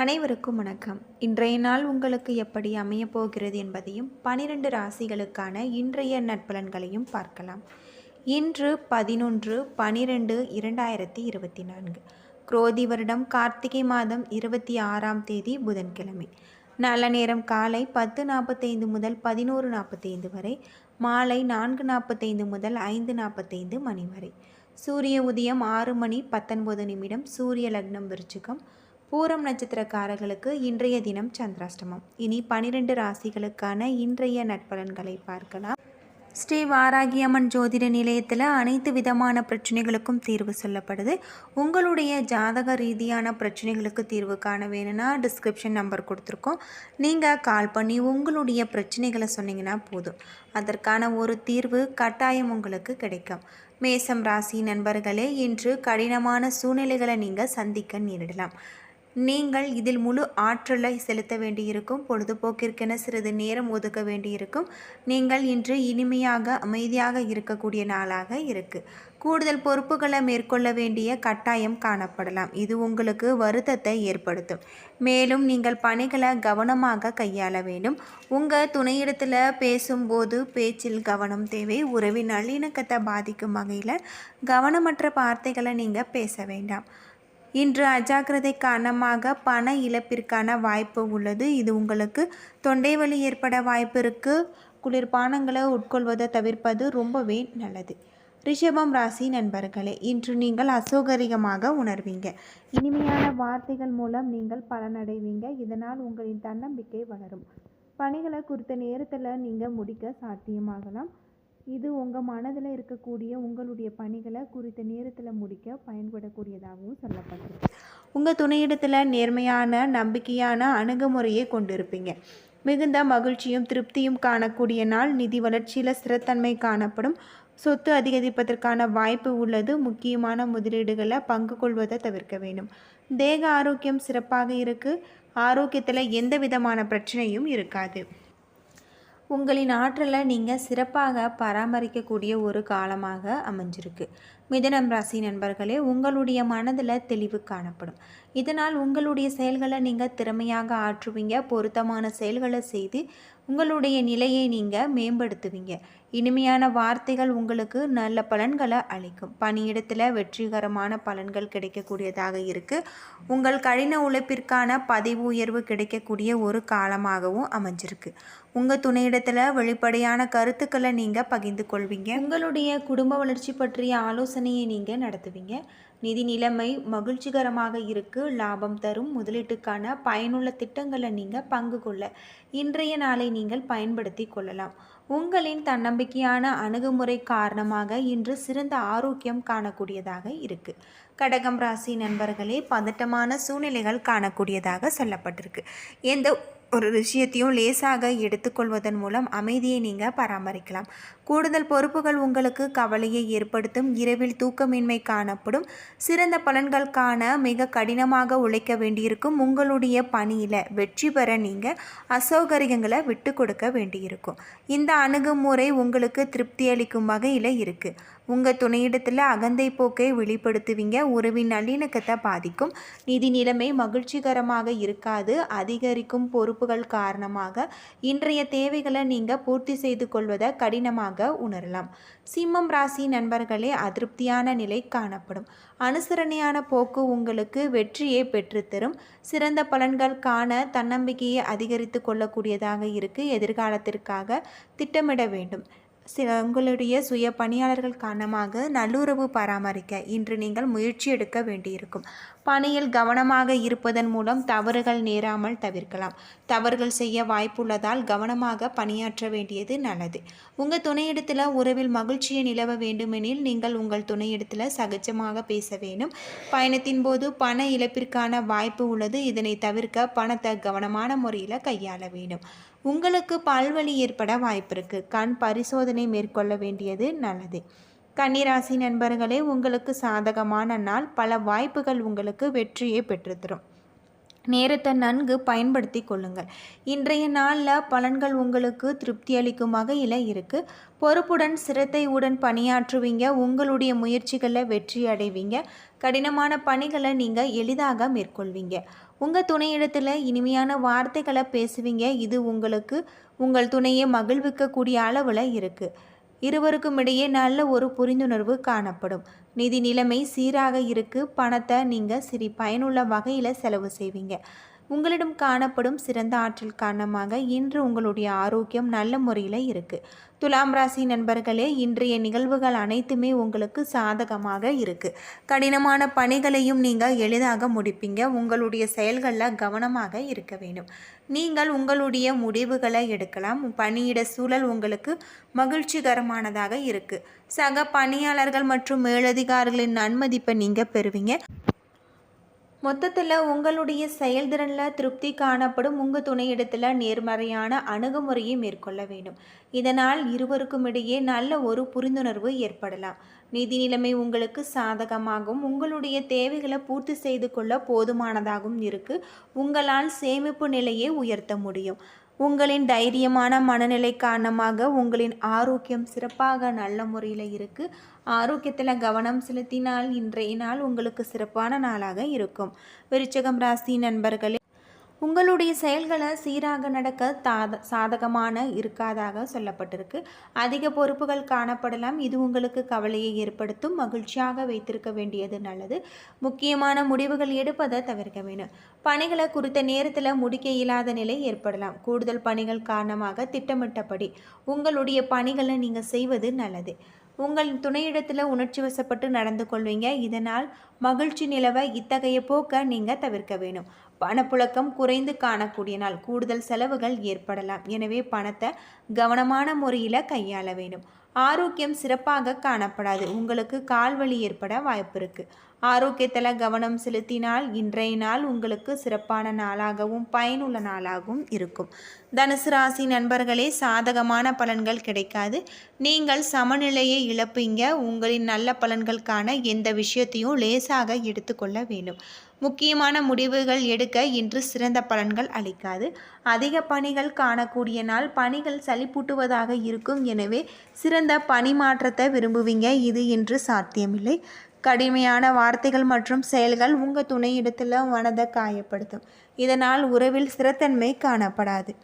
அனைவருக்கும் வணக்கம். இன்றைய நாள் உங்களுக்கு எப்படி அமையப் போகிறது என்பதையும் பனிரெண்டு ராசிகளுக்கான இன்றைய நற்பலன்களையும் பார்க்கலாம். இன்று பதினொன்று பனிரெண்டு இரண்டாயிரத்தி இருபத்தி நான்கு. குரோதி வருடம் கார்த்திகை மாதம் இருபத்தி ஆறாம் தேதி புதன்கிழமை. நல்ல நேரம் காலை பத்து நாற்பத்தைந்து முதல் பதினோரு நாற்பத்தைந்து வரை மாலை நான்கு நாற்பத்தைந்து முதல் ஐந்து நாற்பத்தைந்து மணி வரை. சூரிய உதயம் ஆறு மணி பத்தொன்பது நிமிடம் சூரிய லக்னம் விருச்சிகம் பூரம் நட்சத்திரக்காரர்களுக்கு இன்றைய தினம் சந்திராஷ்டமம். இனி பனிரெண்டு ராசிகளுக்கான இன்றைய நட்பலன்களை பார்க்கலாம். ஸ்ரீ வாராகியம்மன் ஜோதிட நிலையத்தில் அனைத்து விதமான பிரச்சனைகளுக்கும் தீர்வு சொல்லப்படுது. உங்களுடைய ஜாதக ரீதியான பிரச்சனைகளுக்கு தீர்வு காண வேணும்னா டிஸ்கிரிப்ஷன் நம்பர் கொடுத்துருக்கோம். நீங்கள் கால் பண்ணி உங்களுடைய பிரச்சனைகளை சொன்னீங்கன்னா போதும். அதற்கான ஒரு தீர்வு கட்டாயம் உங்களுக்கு கிடைக்கும். மேசம் ராசி நண்பர்களே இன்று கடினமான சூழ்நிலைகளை நீங்கள் சந்திக்க நேரிடலாம். நீங்கள் இதில் முழு ஆற்றலை செலுத்த வேண்டியிருக்கும் பொழுதுபோக்கிற்கென சிறிது நேரம் ஒதுக்க வேண்டியிருக்கும். நீங்கள் இன்று இனிமையாக அமைதியாக இருக்கக்கூடிய நாளாக இருக்குது கூடுதல் பொறுப்புகளை மேற்கொள்ள வேண்டிய கட்டாயம் காணப்படலாம். இது உங்களுக்கு வருத்தத்தை ஏற்படுத்தும். மேலும் நீங்கள் பணிகளை கவனமாக கையாள வேண்டும். உங்கள் துணையிடத்தில் பேசும்போது பேச்சில் கவனம் தேவை. உறவின் நல்லிணக்கத்தை பாதிக்கும் வகையில் கவனமற்ற வார்த்தைகளை நீங்கள் பேச வேண்டாம். இன்று அஜாக்கிரதை காரணமாக பண இழப்பிற்கான வாய்ப்பு உள்ளது. இது உங்களுக்கு தொண்டை வலி ஏற்பட வாய்ப்பு இருக்குது குளிர்பானங்களை உட்கொள்வதை தவிர்ப்பது ரொம்பவே நல்லது. ரிஷபம் ராசி நண்பர்களே இன்று நீங்கள் அசௌகரியமாக உணர்வீங்க. இனிமையான வார்த்தைகள் மூலம் நீங்கள் பலனடைவீங்க. இதனால் உங்களின் தன்னம்பிக்கை வளரும். பணிகளை குறித்த நேரத்தில் நீங்கள் முடிக்க சாத்தியமாகலாம். இது உங்கள் மனதில் இருக்கக்கூடிய உங்களுடைய பணிகளை குறித்த நேரத்தில் முடிக்க பயன்படக்கூடியதாகவும் சொல்லப்பட்டிருக்கு. உங்கள் துணையிடத்தில் நேர்மையான நம்பிக்கையான அணுகுமுறையை கொண்டிருப்பீங்க. மிகுந்த மகிழ்ச்சியும் திருப்தியும் காணக்கூடிய நாள் நிதி வளர்ச்சியில் ஸ்திரத்தன்மை காணப்படும். சொத்து அதிகரிப்பதற்கான வாய்ப்பு உள்ளது. முக்கியமான முதலீடுகளை பங்கு கொள்வதை தவிர்க்க வேண்டும். தேக ஆரோக்கியம் சிறப்பாக இருக்குது ஆரோக்கியத்தில் எந்த விதமான பிரச்சனையும் இருக்காது. உங்களின் ஆற்றலை நீங்கள் சிறப்பாக பராமரிக்கக்கூடிய ஒரு காலமாக அமைஞ்சிருக்கு. மிதனம் ராசி நண்பர்களே உங்களுடைய மனதில் தெளிவு காணப்படும். இதனால் உங்களுடைய செயல்களை நீங்கள் திறமையாக ஆற்றுவீங்க. பொருத்தமான செயல்களை செய்து உங்களுடைய நிலையை நீங்கள் மேம்படுத்துவீங்க. இனிமையான வார்த்தைகள் உங்களுக்கு நல்ல பலன்களை அளிக்கும். பணியிடத்தில் வெற்றிகரமான பலன்கள் கிடைக்கக்கூடியதாக இருக்குது உங்கள் கடின உழைப்பிற்கான பதவி உயர்வு கிடைக்கக்கூடிய ஒரு காலமாகவும் அமைஞ்சிருக்கு. உங்கள் துணையிடத்தில் வெளிப்படையான கருத்துக்களை நீங்கள் பகிர்ந்து கொள்வீங்க. உங்களுடைய குடும்ப வளர்ச்சி பற்றிய ஆலோசனை ஆலோசனையை நீங்கள் நடத்துவீங்க. நிதி நிலைமை மகிழ்ச்சிகரமாக இருக்கு. லாபம் தரும். முதலீட்டுக்கான பயனுள்ள திட்டங்களை நீங்கள் பங்கு கொள்ள இன்றைய நாளை நீங்கள் பயன்படுத்தி கொள்ளலாம். உங்களின் தன்னம்பிக்கையான அணுகுமுறை காரணமாக இன்று சிறந்த ஆரோக்கியம் காணக்கூடியதாக இருக்கு. கடகம் ராசி நண்பர்களே பதட்டமான சூழ்நிலைகள் காணக்கூடியதாக சொல்லப்பட்டிருக்கு. எந்த ஒரு விஷயத்தையும் லேசாக எடுத்துக்கொள்வதன் மூலம் அமைதியை நீங்கள் பராமரிக்கலாம். கூடுதல் பொறுப்புகள் உங்களுக்கு கவலையை ஏற்படுத்தும். இரவில் தூக்கமின்மை காணப்படும். சிறந்த பலன்கள் காண மிக கடினமாக உழைக்க வேண்டியிருக்கும். உங்களுடைய பணியில் வெற்றி பெற நீங்கள் அசௌகரியங்களை விட்டு கொடுக்க வேண்டியிருக்கும். இந்த அணுகுமுறை உங்களுக்கு திருப்தி அளிக்கும் வகையில் இருக்குது உங்கள் துணையிடத்தில் அகந்தை போக்கை வெளிப்படுத்துவீங்க. உறவின் நல்லிணக்கத்தை பாதிக்கும். நிதி நிலைமை மகிழ்ச்சிகரமாக இருக்காது. அதிகரிக்கும் பொறுப்புகள் காரணமாக இன்றைய தேவைகளை நீங்கள் பூர்த்தி செய்து கொள்வதை கடினமாக உணரலாம். சிம்மம் ராசி நண்பர்களே அதிருப்தியான நிலை காணப்படும். அனுசரணையான போக்கு உங்களுக்கு வெற்றியை பெற்றுத்தரும். சிறந்த பலன்கள் காண தன்னம்பிக்கையை அதிகரித்து கொள்ளக்கூடியதாக இருக்கு. எதிர்காலத்திற்காக திட்டமிட வேண்டும். சில உங்களுடைய சுய பணியாளர்கள் காரணமாக நல்லுறவு பராமரிக்க இன்று நீங்கள் முயற்சி எடுக்க வேண்டியிருக்கும். பணியில் கவனமாக இருப்பதன் மூலம் தவறுகள் நேராமல் தவிர்க்கலாம். தவறுகள் செய்ய வாய்ப்புள்ளதால் கவனமாக பணியாற்ற வேண்டியது நல்லது. உங்கள் துணையிடத்தில் உறவில் மகிழ்ச்சியை நிலவ வேண்டுமெனில் நீங்கள் உங்கள் துணையிடத்தில் சகஜமாக பேச வேண்டும். பயணத்தின் போது பண இழப்பிற்கான வாய்ப்பு உள்ளது. இதனை தவிர்க்க பணத்தை கவனமான முறையில் கையாள வேண்டும். உங்களுக்கு பல்வலி ஏற்பட வாய்ப்பிருக்கு கண் பரிசோதனை மேற்கொள்ள வேண்டியது நல்லது. கன்னிராசி நண்பர்களே உங்களுக்கு சாதகமான நாள். பல வாய்ப்புகள் உங்களுக்கு வெற்றியை பெற்றுத்தரும். நேரத்தை நன்கு பயன்படுத்தி கொள்ளுங்கள். இன்றைய நாளில் பலன்கள் உங்களுக்கு திருப்தி அளிக்கும் வகையில் இருக்குது பொறுப்புடன் சிரத்தையுடன் பணியாற்றுவீங்க. உங்களுடைய முயற்சிகளில் வெற்றி அடைவீங்க. கடினமான பணிகளை நீங்கள் எளிதாக மேற்கொள்வீங்க. உங்கள் துணையிடத்தில் இனிமையான வார்த்தைகளை பேசுவீங்க. இது உங்களுக்கு உங்கள் துணையை மகிழ்விக்கக்கூடிய அளவில் இருக்குது இருவருக்கும் இடையே நல்ல ஒரு புரிந்துணர்வு காணப்படும். நிதி நிலைமை சீராக இருக்கு பணத்தை நீங்கள் சிறி பயனுள்ள வகையில் செலவு செய்வீங்க. உங்களிடம் காணப்படும் சிறந்த ஆற்றல் காரணமாக இன்று உங்களுடைய ஆரோக்கியம் நல்ல முறையில் இருக்குது துலாம் ராசி நண்பர்களே இன்றைய நிகழ்வுகள் அனைத்துமே உங்களுக்கு சாதகமாக இருக்குது கடினமான பணிகளையும் நீங்கள் எளிதாக முடிப்பீங்க. உங்களுடைய செயல்களில் கவனமாக இருக்க வேண்டும். நீங்கள் உங்களுடைய முடிவுகளை எடுக்கலாம். பணியிட சூழல் உங்களுக்கு மகிழ்ச்சிகரமானதாக இருக்குது சக பணியாளர்கள் மற்றும் மேலதிகாரிகளின் நன்மதிப்பை நீங்கள் பெறுவீங்க. மொத்தத்தில் உங்களுடைய செயல்திறனில் திருப்தி காணப்படும் உங்கள் துணையிடத்தில் நேர்மறையான அணுகுமுறையை மேற்கொள்ள வேண்டும். இதனால் இருவருக்கும் இடையே நல்ல ஒரு புரிந்துணர்வு ஏற்படலாம். நிதி நிலைமை உங்களுக்கு சாதகமாகவும் உங்களுடைய தேவைகளை பூர்த்தி செய்து கொள்ள போதுமானதாகவும் இருக்குது உங்களால் சேமிப்பு நிலையை உயர்த்த முடியும். உங்களின் தைரியமான மனநிலை காரணமாக உங்களின் ஆரோக்கியம் சிறப்பாக நல்ல முறையில் இருக்குது ஆரோக்கியத்தில் கவனம் செலுத்தினால் இன்றைய நாள் உங்களுக்கு சிறப்பான நாளாக இருக்கும். விருச்சகம் ராசி நண்பர்களே உங்களுடைய செயல்களை சீராக நடக்க தாத சாதகமான இருக்காதாக சொல்லப்பட்டிருக்கு. அதிக பொறுப்புகள் காணப்படலாம். இது உங்களுக்கு கவலையை ஏற்படுத்தும். மகிழ்ச்சியாக வைத்திருக்க வேண்டியது நல்லது. முக்கியமான முடிவுகள் எடுப்பதை தவிர்க்க வேணும் பணிகளை குறித்த நேரத்தில் முடிக்க இயலாத நிலை ஏற்படலாம். கூடுதல் பணிகள் காரணமாக திட்டமிட்டபடி உங்களுடைய பணிகளை நீங்கள் செய்வது நல்லது. உங்கள் துணையிடத்தில் உணர்ச்சி வசப்பட்டு நடந்து கொள்வீங்க. இதனால் மகிழ்ச்சி நிலவை இத்தகைய போக்க நீங்கள் தவிர்க்க வேணும் பணப்புழக்கம் குறைந்து காணக்கூடிய நாள். கூடுதல் செலவுகள் ஏற்படலாம். எனவே பணத்தை கவனமான முறையில் கையாள வேண்டும். ஆரோக்கியம் சிறப்பாக காணப்படாது. உங்களுக்கு கால்வலி ஏற்பட வாய்ப்பு இருக்குது ஆரோக்கியத்தில் கவனம் செலுத்தினால் இன்றைய நாள் உங்களுக்கு சிறப்பான நாளாகவும் பயனுள்ள நாளாகவும் இருக்கும். தனுசு ராசி நண்பர்களே சாதகமான பலன்கள் கிடைக்காது. நீங்கள் சமநிலையை இழப்பீங்க. உங்களின் நல்ல பலன்களுக்கான எந்த விஷயத்தையும் லேசாக எடுத்துக்கொள்ள வேண்டும். முக்கியமான முடிவுகள் எடுக்க இன்று சிறந்த பலன்கள் அளிக்காது. அதிக பணிகள் காணக்கூடிய நாள் பணிகள் சளிப்பூட்டுவதாக இருக்கும். எனவே சிறந்த பணி மாற்றத்தை விரும்புவீங்க. இது இன்று சாத்தியமில்லை. கடுமையான வார்த்தைகள் மற்றும் செயல்கள் உங்கள் துணையிடத்தில் மனதை காயப்படுத்தும். இதனால் உறவில் ஸ்திரத்தன்மை காணப்படாது.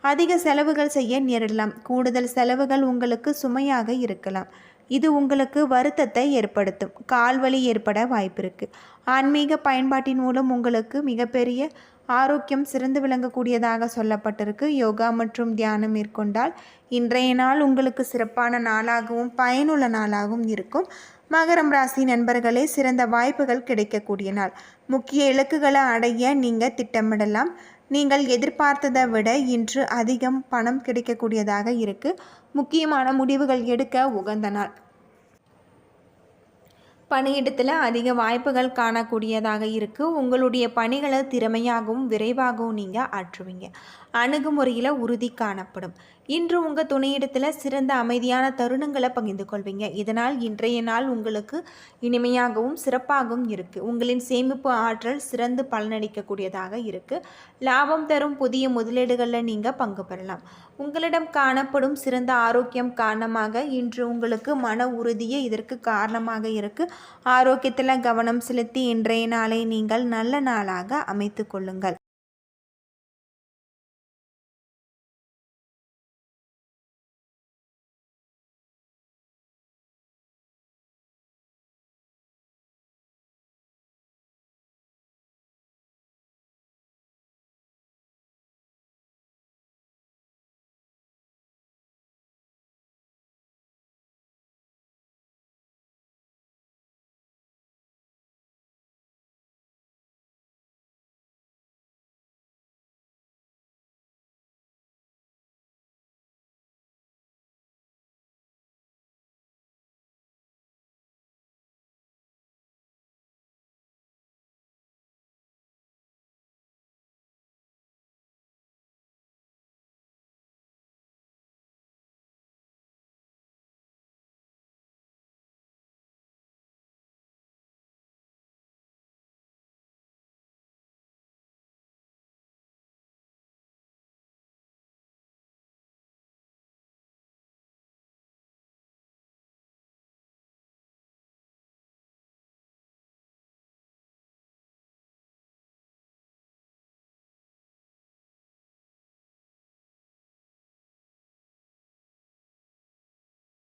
அதிக செலவுகள் செய்ய நேரிடலாம். கூடுதல் செலவுகள் உங்களுக்கு சுமையாக இருக்கலாம். இது உங்களுக்கு வருத்தத்தை ஏற்படுத்தும். கால்வலி ஏற்பட வாய்ப்பிருக்கு. ஆன்மீக பயன்பாட்டின் மூலம் உங்களுக்கு மிகப்பெரிய ஆரோக்கியம் சிறந்து விளங்கக்கூடியதாக சொல்லப்பட்டிருக்கு. யோகா மற்றும் தியானம் மேற்கொண்டால் இன்றைய நாள் உங்களுக்கு சிறப்பான நாளாகவும் பயனுள்ள நாளாகவும் இருக்கும். மகரம் ராசி நண்பர்களே சிறந்த வாய்ப்புகள் கிடைக்கக்கூடிய நாள். முக்கிய இலக்குகளை அடைய நீங்கள் திட்டமிடலாம். நீங்கள் எதிர்பார்த்ததை விட இன்று அதிகம் பணம் கிடைக்கக்கூடியதாக இருக்குது முக்கியமான முடிவுகள் எடுக்க உகந்த நாள். பணியிடத்தில் அதிக வாய்ப்புகள் காணக்கூடியதாக இருக்குது உங்களுடைய பணிகளை திறமையாகவும் விரைவாகவும் நீங்கள் ஆற்றுவீங்க. அணுகுமுறையில் உறுதி காணப்படும். இன்று உங்கள் துணையிடத்தில் சிறந்த அமைதியான தருணங்களை பகிர்ந்து கொள்வீங்க. இதனால் இன்றைய நாள் உங்களுக்கு இனிமையாகவும் சிறப்பாகவும் இருக்குது உங்களின் சேமிப்பு ஆற்றல் சிறந்து பலனளிக்கக்கூடியதாக இருக்குது லாபம் தரும் புதிய முதலீடுகளில் நீங்கள் பங்கு பெறலாம். உங்களிடம் காணப்படும் சிறந்த ஆரோக்கியம் காரணமாக இன்று உங்களுக்கு மன உறுதியே இதற்கு காரணமாக இருக்குது ஆரோக்கியத்தில் கவனம் செலுத்தி இன்றைய நாளை நீங்கள் நல்ல நாளாக அமைத்து கொள்ளுங்கள்.